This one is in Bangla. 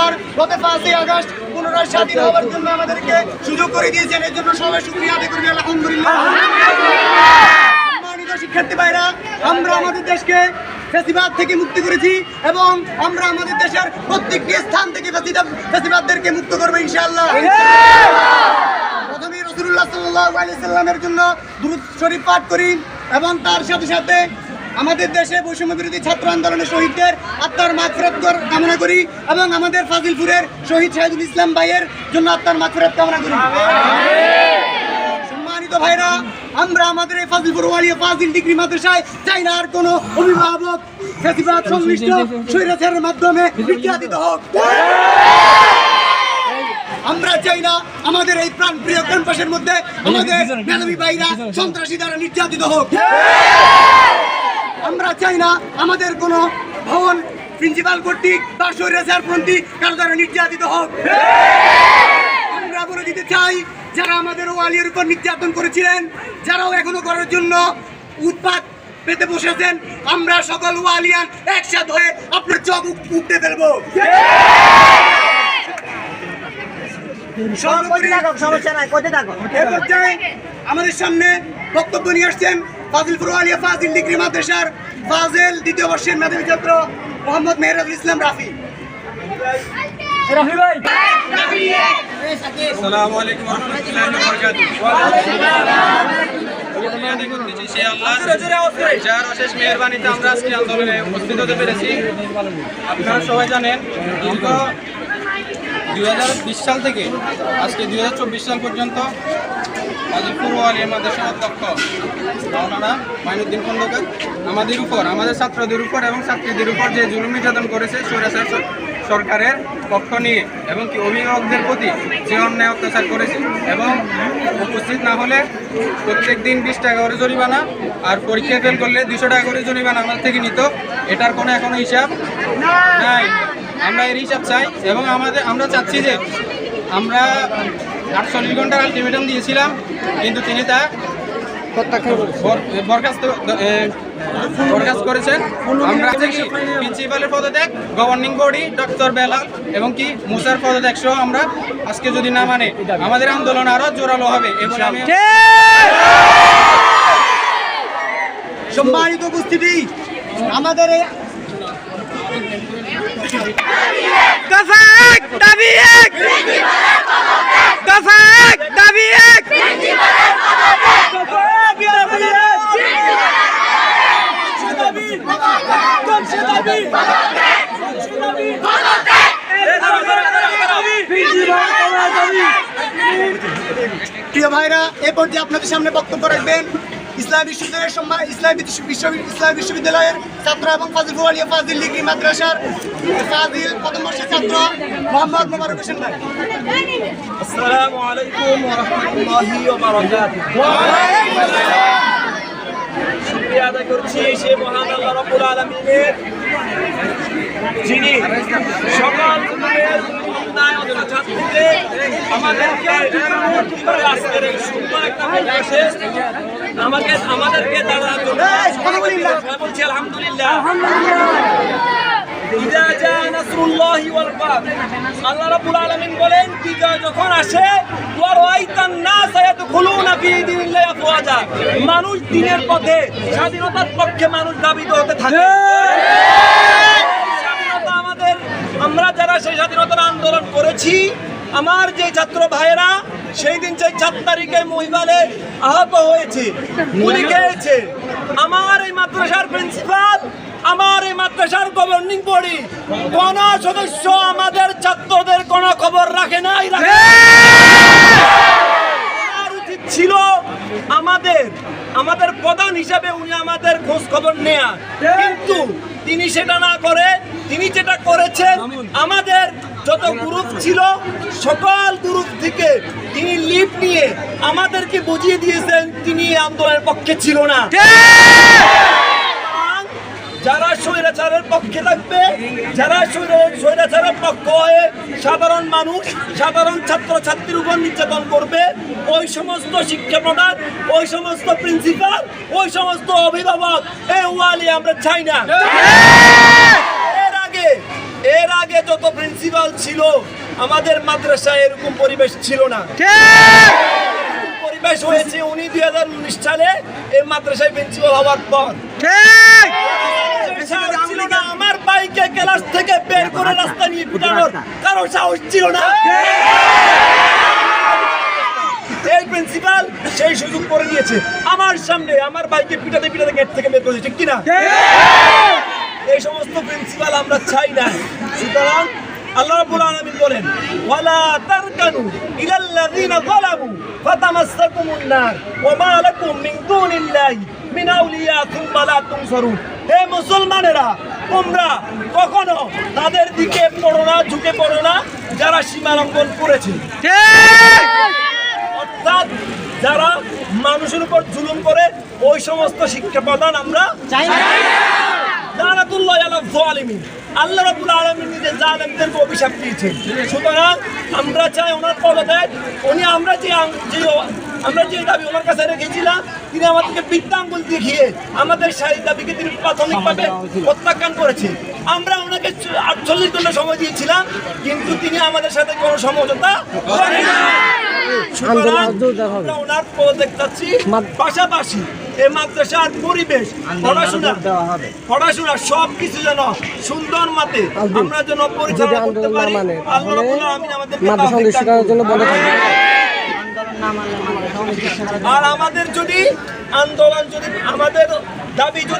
আবার গত পাঁচই আগস্ট পুনরায় স্বাধীন হওয়ার জন্য আমাদেরকে সুযোগ করে দিয়েছেন। এর জন্য সবাই শুক্রিয়া আদায় করি আলহামদুলিল্লাহ। সম্মানিত শিক্ষার্থী ভাইরা, আমরা আমাদের দেশকে ফেসিবাদ থেকে মুক্তি করেছি এবং আমরা আমাদের দেশের প্রত্যেকটি স্থান থেকে ফেসিবাদদেরকে মুক্ত করব ইনশাআল্লাহ। প্রথমে রসুল্লাহ সাল্লাল্লাহু আলাইহি সাল্লামের জন্য দুরূদ শরীফ পাঠ করি এবং তার সাথে সাথে আমাদের দেশে বৈষম্য বিরোধী ছাত্র আন্দোলনের শহীদদের আত্মার মাগফিরাত কামনা করি এবং আমাদের ফাজিলপুরের শহীদ শাহিদুল ইসলাম ভাইয়ের জন্য আত্মার মাগফিরাত কামনা করি। সম্মানিত ভাইরা, আমরা আমাদের এই ফাজিলপুর ওয়ালিয়া ফাজিল ডিগ্রি মাদ্রাসায় চাই না আর কোনো অভিভাবক, ফেসিবাদ, সংশ্লিষ্ট স্বৈরাচারের মাধ্যমে বিজ্ঞাপিত হোক। আমরা চাই না আমাদের এই প্রাণ প্রিয় ক্যাম্পাসের মধ্যে আমাদের মেধাবী ভাইরা সন্ত্রাসী দ্বারা নির্যাতিত হোক। আমরা চাই না আমাদের কোনো ভবন প্রিন্সিপাল কর্তৃক বা স্বৈরাচারপন্থী কারও দ্বারা নির্যাতিত হোক। আমরা বলে দিতে চাই যারা আমাদের ওয়ালিয়ার উপর নির্যাতন করেছিলেন যারাও এখনও করার জন্য উৎপাত পেতে বসেছেন আমরা সকল ওয়ালিয়ান একসাথে হয়ে আপনার চোখ উঠতে ফেলব। আমাদের সামনে বক্তব্য নিয়ে আসছেন ফাজিল ফুরওয়ালিয়া ফাজিল ডিগ্রি মাদ্রাসার ফাজিল দ্বিতীয় বর্ষের মেধাবী ছাত্র মোহাম্মদ মেহরাজুল ইসলাম রাফি। আসসালামু আলাইকুম ওয়া রাহমাতুল্লাহি ওয়া বারাকাতুহু। যার অশেষ মেহেরবানিতে আমরা আজকে আন্দোলনে উপস্থিত হতে পেরেছি। আপনারা সবাই জানেন দীর্ঘ দুই হাজার বিশ সাল থেকে আজকে দুই হাজার চব্বিশ সাল পর্যন্ত আজিপুর ওয়ালিয়া মাদ্রাসার অধ্যক্ষ। মাওলানা মাইনুদ্দিন খন্দকার, আমাদের উপর, আমাদের ছাত্রদের উপর এবং ছাত্রীদের উপর যে জুলুম নির্যাতন করেছে স্বৈরাচার সর- সরকারের পক্ষ নিয়ে এবং কি অভিভাবকদের প্রতি যে অন্যায় অত্যাচার করেছে এবং উপস্থিত না হলে প্রত্যেক দিন বিশ টাকা করে জরিমানা আর পরীক্ষা ফেল করলে দুশো টাকা করে জরিমানা আমাদের থেকে নিত, এটার কোনো এখনও হিসাব নাই। আমরা এর হিসাব চাই এবং আমাদের আমরা চাচ্ছি যে আমরা আটচল্লিশ ঘণ্টার আলটিমেটাম দিয়েছিলাম কিন্তু তিনি তা বর- বরখাস্ত বরখাস্ত করেছেন। আমরা থেকে প্রিন্সিপালের পদত্যাগ গভর্নিং বডি ডক্টর বেলাল এবং কি মুসার পদত্যাগ সহ আমরা আজকে যদি না মানে আমাদের আন্দোলন আরও জোরালো হবে এবং আমি সম্মানিত উপস্থিতি আমাদের দফা এক দাবি এক! এক দাবি প্রিয় ভাইরা এ পর্যায়ে আপনাদের সামনে বক্তব্য রাখবেন। ইসলাম বিশ্ববিদ্যালয়ের সম্মান, ইসলাম ইসলাম বিশ্ববিদ্যালয়ের ছাত্র এবং ফাজিল ফুয়ালিয়া ফাজিল ডিগ্রি মাদ্রাসার ফাজিল প্রথম বর্ষের ছাত্র মোহাম্মদ মোবারক হোসেন ভাই। আসসালামু আলাইকুম ওয়া আদায় করছি সেই মহান আল্লাহ রাব্বুল আলামিনের, যিনি সকল অন্যায় অত্যাচার থেকে আমাদেরকে আজকের এই সুন্দর একটা পরিবেশে আমাকে আমাদেরকে তারা বলছি আলহামদুলিল্লাহ। ইদা জা নাসরুল্লাহি ওয়াল ফাত। আল্লাহ রাব্বুল আলামিন বলেন বিজয় যখন আসে ওয়া রাআইতান নাস ইয়াদখুলুনা ফি দীনিল্লাহি আফওয়াজা। মানুষ দিনের পথে স্বাধীনতার পক্ষে মানুষ দাবিত হতে থাকে স্বাধীনতা আমাদের আমরা যারা সেই স্বাধীনতার আন্দোলন করেছি আমার যে ছাত্র ভাইয়েরা সেই দিন সেই চার তারিখে মহিবালে আহত হয়েছে গুলি খেয়েছে। আমার এই মাদ্রাসার প্রিন্সিপাল আমার এই মাদ্রাসার গভর্নিং বডি কোন সদস্য আমাদের ছাত্রদের কোন খবর রাখে নাই রাখে উচিত ছিল আমাদের আমাদের প্রধান হিসাবে উনি আমাদের খোঁজ খবর নেয়া। কিন্তু তিনি সেটা না করে তিনি যেটা করেছেন আমাদের যত গ্রুপ ছিল সকল গ্রুপ থেকে তিনি লিভ নিয়ে আমাদেরকে বুঝিয়ে দিয়েছেন তিনি আন্দোলনের পক্ষে ছিল না। যারা স্বৈরাচারের পক্ষে থাকবে যারা স্বৈরাচারের পক্ষ হয়ে সাধারণ মানুষ সাধারণ ছাত্র ছাত্রীর উপর নির্যাতন করবে ওই সমস্ত শিক্ষা প্রদান ওই সমস্ত প্রিন্সিপাল ওই সমস্ত অভিভাবক এ ওয়ালি আমরা চাই না। এর আগে যত প্রিন্সিপাল ছিল আমাদের মাদ্রাসায় এরকম পরিবেশ ছিল না। পরিবেশ হয়েছে উনি দুই হাজার উনিশ সালে এই মাদ্রাসায় প্রিন্সিপাল হওয়ার পর। আমার বাইকে ক্লাস থেকে বের করে রাস্তা নিয়ে পিটানোর কারও সাহস ছিল না। এই প্রিন্সিপাল সেই সুযোগ করে দিয়েছে। আমার সামনে আমার বাইকে পিটাতে পিটাতে গেট থেকে বের করে দিয়েছে কিনা? এই সমস্ত প্রিন্সিপাল আমরা চাই না। সুতরাং আল্লাহ রাব্বুল আলামিন বলেন ওয়ালা তারকানু ইলাল্লাযিনা যালামু ফাতামাসসাকুমুন নার ওয়া মা লাকুম মিন দুনিল্লাহি মিন আউলিয়া থুম্মা লা তুনসারুন। হে মুসলমানেরা তোমরা কখনো তাদের দিকে পড়ো না ঝুঁকে পড়ো না যারা সীমা লঙ্ঘন করেছে। অর্থাৎ যারা মানুষের উপর জুলুম করে ওই সমস্ত শিক্ষা প্রদান আমরা চাই আল্লাহ অভিশাপ দিয়েছেন। আমরা চাই ওনার উনি আমরা যে আমরা যে দাবি ওনার কাছে রেখেছিলাম, তিনি আমাদেরকে দেখিয়ে আমাদের তিনি প্রাথমিকভাবে প্রত্যাখ্যান করেছে আমরা ওনাকে আটচল্লিশ ঘণ্টা সময় দিয়েছিলাম, কিন্তু তিনি আমাদের সাথে কোনো সমঝোতা করেন আমরা ওনার পদত্যাগ চাচ্ছি পাশাপাশি এই মাদ্রাসার পরিবেশ পড়াশোনা পড়াশোনা সব কিছু যেন সুন্দর মতে আমরা যেন পরিচালনা করতে পারি আল্লাহ রাব্বুল আলামিন আমাদেরকে তৌফিক দান আর আমাদের যদি আন্দোলন যদি আমাদের দাবি যদি